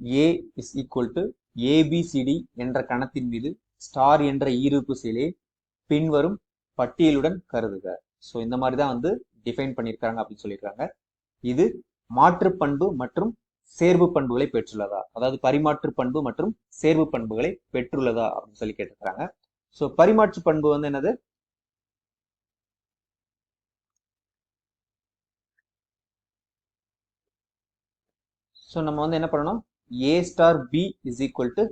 A is equal to A B C D என்ற கணத்தின் மீது ஸ்டார் என்ற ஈருறுப்பு செயலை பின்வரும் பட்டியலுடன் கருதுக. ஸோ இந்த மாதிரி தான் வந்து டிஃபைன் பண்ணியிருக்காங்க அப்படின்னு சொல்லியிருக்காங்க. இது மாற்று பண்பு மற்றும் சேர்வு பண்புகளை பெற்றுள்ளதா? அதாவது பரிமாற்று பண்பு மற்றும் சேர்வு பண்புகளை பெற்றுள்ளதா அப்படின்னு சொல்லி கேட்டிருக்காங்க. ஸோ பரிமாற்று பண்பு வந்து என்னது? ஸோ நம்ம வந்து என்ன பண்ணணும்? A star B is equal to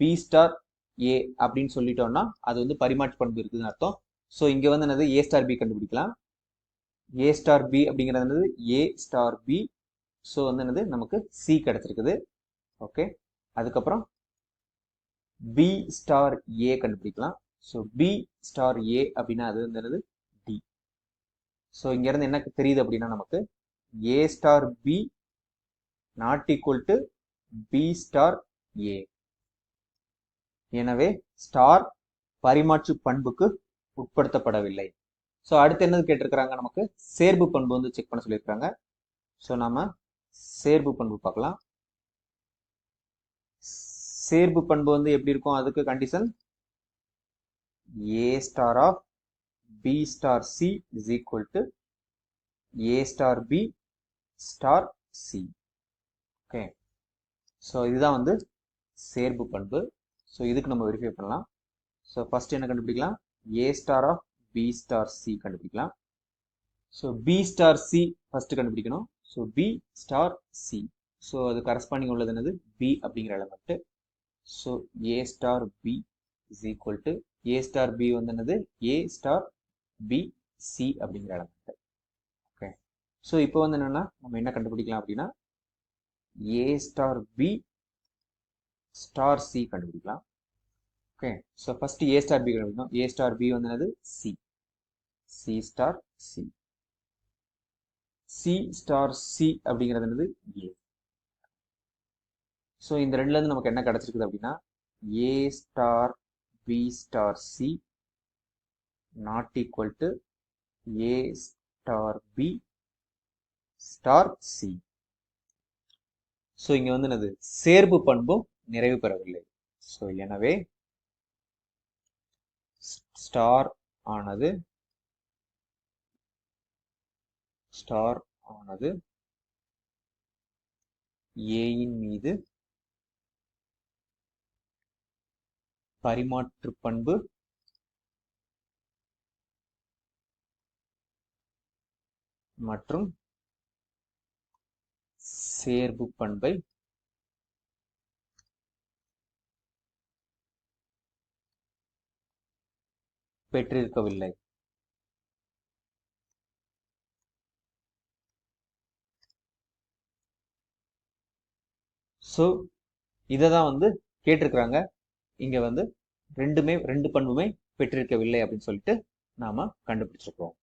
B star A அப்படின்னு சொல்லிட்டோம்னா அது வந்து பரிமாற்று பண்பு இருக்குதுன்னு அர்த்தம். ஸோ இங்கே வந்து என்னது? ஏ ஸ்டார் பி கண்டுபிடிக்கலாம். ஏ ஸ்டார் பி அப்படிங்கிறது என்னது? ஏ ஸ்டார் பி ஸோ வந்து என்னது? நமக்கு சி கிடச்சிருக்குது. ஓகே அதுக்கப்புறம் பி ஸ்டார் ஏ கண்டுபிடிக்கலாம். ஸோ பி ஸ்டார் ஏ அப்படின்னா அது வந்து என்னது? டி ஸோ இங்கேருந்து என்ன தெரியுது அப்படின்னா நமக்கு A star B not equal to B star A எனவே ஸ்டார் பரிமாற்று பண்புக்கு உட்படுத்தப்படவில்லை. ஸோ அடுத்து என்னது கேட்டிருக்கிறாங்க நமக்கு? சேர்ப்பு பண்பு வந்து செக் பண்ண சொல்லியிருக்காங்க ஸோ நாம சேர்ப்பு பண்பு பார்க்கலாம். சேர்ப்பு பண்பு வந்து எப்படி இருக்கும்? அதுக்கு condition A star of B star C is equal to A star B star C okay so இதுதான் வந்து சேர்ப்பு பண்பு. ஸோ இதுக்கு நம்ம வெரிஃபை பண்ணலாம். ஸோ ஃபஸ்ட் என்ன கண்டுபிடிக்கலாம்? A star of B star C கண்டுபிடிக்கலாம். So B star C first கண்டுபிடிக்கணும். So B star C so அது கரஸ்பாண்டிங் உள்ளது என்னது? பி அப்படிங்கிற element so A star B is equal to A star B வந்து என்னது? ஏ ஸ்டார் பி சி அப்படிங்கிற element okay so இப்போ வந்து என்னென்னா நம்ம என்ன கண்டுபிடிக்கலாம் அப்படின்னா A star B star C கண்டுபிடிக்கலாம். Okay so first A star B கண்டுபிடிக்கணும். ஏ ஸ்டார் பி வந்து என்னது? C C star C C star C அப்படிங்கிறது என்னது? ஏ ஸோ இந்த ரெண்டுல இருந்து நமக்கு என்ன கிடச்சிருக்குது அப்படின்னா A star B star C not equal to A star B star C so இங்கே வந்து என்னது? சேர்ப்பு பண்பும் நிறைவு பெறவில்லை. ஸோ எனவே ஸ்டார் ஆனது ஸ்டார் ஆனது ஏயின் மீது பரிமாற்று பண்பு மற்றும் சேர்வு பண்பை பெற்றிருக்கவில்லை. ஸோ இதை தான் வந்து கேட்டிருக்கிறாங்க. இங்க வந்து ரெண்டுமே ரெண்டு பண்புமே பெற்றிருக்கவில்லை அப்படின்னு சொல்லிட்டு நாம கண்டுபிடிச்சிருக்கோம்